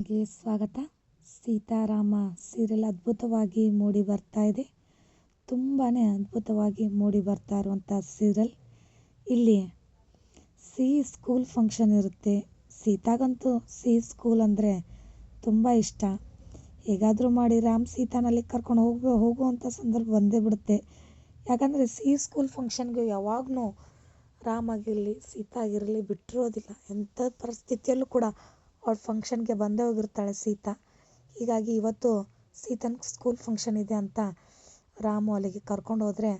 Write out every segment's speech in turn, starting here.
ಗೆ ಸ್ವಾಗತ. ಸೀತಾರಾಮ ಸೀರಿಯಲ್ ಅದ್ಭುತವಾಗಿ ಮೂಡಿ ಬರ್ತಾ ಇದೆ. ತುಂಬಾ ಅದ್ಭುತವಾಗಿ ಮೂಡಿ ಬರ್ತಾ ಇರುವಂಥ ಸೀರಿಯಲ್ ಇಲ್ಲಿ ಸಿ ಸ್ಕೂಲ್ ಫಂಕ್ಷನ್ ಇರುತ್ತೆ. ಸೀತಾಗಂತೂ ಸಿ ಸ್ಕೂಲ್ ಅಂದರೆ ತುಂಬ ಇಷ್ಟ. ಹೇಗಾದರೂ ಮಾಡಿ ರಾಮ್ ಸೀತಾನಲ್ಲಿ ಕರ್ಕೊಂಡು ಹೋಗ ಹೋಗುವಂಥ ಸಂದರ್ಭ ಬಂದೇ ಬಿಡುತ್ತೆ. ಯಾಕಂದರೆ ಸಿ ಸ್ಕೂಲ್ ಫಂಕ್ಷನ್ಗೆ ಆಗಿರಲಿ, ಸೀತಾ ಆಗಿರಲಿ ಬಿಟ್ಟಿರೋದಿಲ್ಲ. ಎಂಥ ಪರಿಸ್ಥಿತಿಯಲ್ಲೂ ಕೂಡ ಅವಳ ಫಂಕ್ಷನ್ಗೆ ಬಂದೇ ಹೋಗಿರ್ತಾಳೆ ಸೀತಾ. ಹೀಗಾಗಿ ಇವತ್ತು ಸೀತನ ಸ್ಕೂಲ್ ಫಂಕ್ಷನ್ ಇದೆ ಅಂತ ರಾಮು ಅಲ್ಲಿಗೆ ಕರ್ಕೊಂಡು ಹೋದರೆ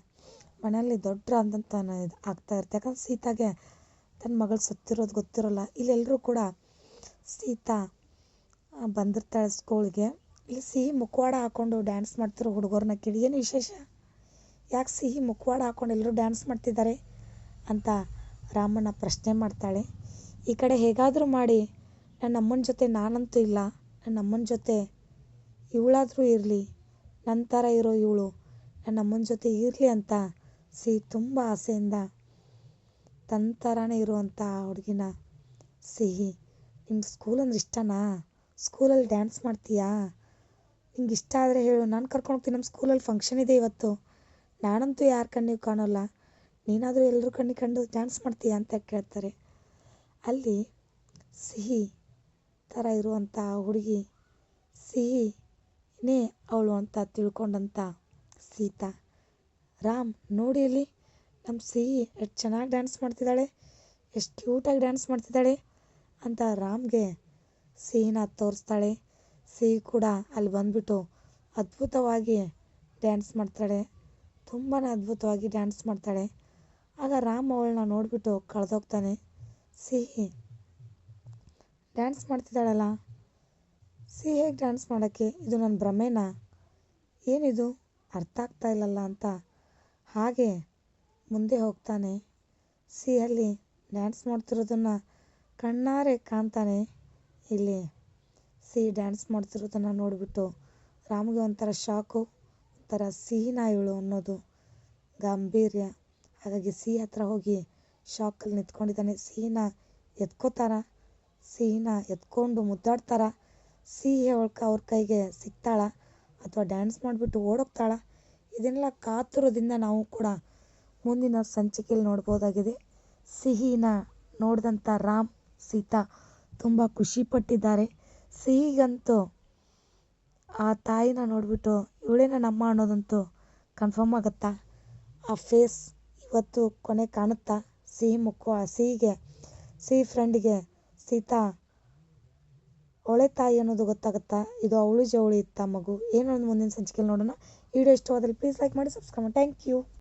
ಮನೆಯಲ್ಲಿ ದೊಡ್ಡ ಇದು ಆಗ್ತಾ ಇರುತ್ತೆ. ಯಾಕಂದ್ರೆ ಸೀತಾಗೆ ತನ್ನ ಮಗಳು ಸತ್ತಿರೋದು ಗೊತ್ತಿರೋಲ್ಲ. ಇಲ್ಲೆಲ್ಲರೂ ಕೂಡ ಸೀತಾ ಬಂದಿರ್ತಾಳೆ ಸ್ಕೂಲ್ಗೆ ಇಲ್ಲಿ ಸಿಹಿ ಮುಖವಾಡ ಹಾಕೊಂಡು ಡ್ಯಾನ್ಸ್ ಮಾಡ್ತಿರೋ ಹುಡುಗರನ್ನ ಕೇಳಿ, ಏನು ವಿಶೇಷ? ಯಾಕೆ ಸಿಹಿ ಮುಖವಾಡ ಹಾಕೊಂಡು ಎಲ್ಲರೂ ಡ್ಯಾನ್ಸ್ ಮಾಡ್ತಿದ್ದಾರೆ? ಅಂತ ರಾಮಣ್ಣ ಪ್ರಶ್ನೆ ಮಾಡ್ತಾಳೆ. ಈ ಕಡೆ ಹೇಗಾದರೂ ಮಾಡಿ ನನ್ನ ಅಮ್ಮನ ಜೊತೆ ನಾನಂತೂ ಇಲ್ಲ. ನನ್ನ ಅಮ್ಮನ ಜೊತೆ ಇವಳಾದರೂ ಇರಲಿ. ನನ್ನ ಥರ ಇರೋ ಇವಳು ನನ್ನ ಅಮ್ಮನ ಜೊತೆ ಇರಲಿ ಅಂತ ಸಿಹಿ ತುಂಬ ಆಸೆಯಿಂದ ತನ್ನ ಥರನೇ ಇರುವಂಥ ಹುಡುಗಿನ ಸಿಹಿ. ನಿಮ್ಗೆ ಸ್ಕೂಲ್ ಅಂದ್ರೆ ಇಷ್ಟನಾ? ಸ್ಕೂಲಲ್ಲಿ ಡ್ಯಾನ್ಸ್ ಮಾಡ್ತೀಯಾ? ನಿಂಗೆ ಇಷ್ಟ ಆದರೆ ಹೇಳು. ನಾನು ಕರ್ಕೊಂಡು ಹೋಗ್ತೀನಿ. ನಮ್ಮ ಸ್ಕೂಲಲ್ಲಿ ಫಂಕ್ಷನ್ ಇದೆ ಇವತ್ತು. ನಾನಂತೂ ಯಾರ ಕಣ್ಣಿಗೆ ಕಾಣೋಲ್ಲ. ನೀನಾದರೂ ಎಲ್ಲರೂ ಕಣ್ಣಿಗೆ ಕಂಡು ಡ್ಯಾನ್ಸ್ ಮಾಡ್ತೀಯಾ ಅಂತ ಕೇಳ್ತಾರೆ. ಅಲ್ಲಿ ಸಿಹಿ ಥರ ಇರುವಂಥ ಹುಡುಗಿ ಸಿಹಿನೇ ಅವಳು ಅಂತ ತಿಳ್ಕೊಂಡಂಥ ಸೀತಾ. ರಾಮ್, ನೋಡಿ ಇಲ್ಲಿ ನಮ್ಮ ಸಿಹಿ ಎಷ್ಟು ಚೆನ್ನಾಗಿ ಡ್ಯಾನ್ಸ್ ಮಾಡ್ತಿದ್ದಾಳೆ, ಎಷ್ಟು ಕ್ಯೂಟಾಗಿ ಡ್ಯಾನ್ಸ್ ಮಾಡ್ತಿದ್ದಾಳೆ ಅಂತ ರಾಮ್ಗೆ ಸಿಹಿನ ತೋರಿಸ್ತಾಳೆ. ಸಿಹಿ ಕೂಡ ಅಲ್ಲಿ ಬಂದುಬಿಟ್ಟು ಅದ್ಭುತವಾಗಿ ಡ್ಯಾನ್ಸ್ ಮಾಡ್ತಾಳೆ ತುಂಬಾ ಅದ್ಭುತವಾಗಿ ಡ್ಯಾನ್ಸ್ ಮಾಡ್ತಾಳೆ. ಆಗ ರಾಮ್ ಅವಳನ್ನ ನೋಡಿಬಿಟ್ಟು ಕಳೆದೋಗ್ತಾನೆ. ಸಿಹಿ ಡ್ಯಾನ್ಸ್ ಮಾಡ್ತಿದ್ದಾಳಲ್ಲ? ಸಿ, ಹೇಗೆ ಡ್ಯಾನ್ಸ್ ಮಾಡೋಕ್ಕೆ? ಇದು ನನ್ನ ಭ್ರಮೆನಾ? ಏನಿದು? ಅರ್ಥ ಆಗ್ತಾ ಇಲ್ಲಲ್ಲ ಅಂತ. ಹಾಗೆ ಮುಂದೆ ಹೋಗ್ತಾನೆ. ಸಿ, ಅಲ್ಲಿ ಡ್ಯಾನ್ಸ್ ಮಾಡ್ತಿರೋದನ್ನು ಕಣ್ಣಾರೆ ಕಾಣ್ತಾನೆ ಇಲ್ಲಿ. ಸಿಹಿ ಡ್ಯಾನ್ಸ್ ಮಾಡ್ತಿರೋದನ್ನು ನೋಡಿಬಿಟ್ಟು ರಾಮ್ಗೆ ಒಂಥರ ಶಾಕು, ಒಂಥರ ಸಿಹಿನ ಇವಳು ಅನ್ನೋದು ಗಾಂಭೀರ್ಯ. ಹಾಗಾಗಿ ಸಿಹಿ ಹತ್ರ ಹೋಗಿ ಶಾಕಲ್ಲಿ ನಿಂತ್ಕೊಂಡಿದ್ದಾನೆ. ಸಿಹಿನ ಎತ್ಕೋತಾರ? ಸಿಹಿನ ಎತ್ಕೊಂಡು ಮುದ್ದಾಡ್ತಾರ ಸಿಹಿ ಅವಳ ಅವ್ರ ಕೈಗೆ ಸಿಗ್ತಾಳ. ಅಥವಾ ಡ್ಯಾನ್ಸ್ ಮಾಡಿಬಿಟ್ಟು ಓಡೋಗ್ತಾಳ. ಇದನ್ನೆಲ್ಲ ಕಾತುರದಿಂದ ನಾವು ಕೂಡ ಮುಂದಿನ ಸಂಚಿಕೆಯಲ್ಲಿ ನೋಡ್ಬೋದಾಗಿದೆ. ಸಿಹಿನ ನೋಡಿದಂಥ ರಾಮ್, ಸೀತಾ ತುಂಬ ಖುಷಿಪಟ್ಟಿದ್ದಾರೆ. ಸಿಹಿಗಂತೂ ಆ ತಾಯಿನ ನೋಡಿಬಿಟ್ಟು ಇವಳೇನ ನಮ್ಮ ಅನ್ನೋದಂತೂ ಕನ್ಫರ್ಮ್ ಆಗುತ್ತಾ? ಆ ಫೇಸ್ ಇವತ್ತು ಕೊನೆ ಕಾಣುತ್ತಾ? ಸಿಹಿ ಮುಖ, ಸಿಹಿಗೆ, ಸಿಹಿ ಫ್ರೆಂಡಿಗೆ ಸೀತಾ ಅವಳೆ ತಾಯಿ ಅನ್ನೋದು ಗೊತ್ತಾಗುತ್ತಾ? ಇದು ಅವಳು ಜವಳಿ ಇತ್ತ ಮಗು. ಏನು ಮುಂದಿನ ಸಂಚಿಕೆಯಲ್ಲಿ ನೋಡೋಣ. ವಿಡಿಯೋ ಇಷ್ಟವಾದಲ್ಲಿ ಪ್ಲೀಸ್ ಲೈಕ್ ಮಾಡಿ ಸಬ್ಸ್ಕ್ರೈಬ್ ಮಾಡಿ. Thank you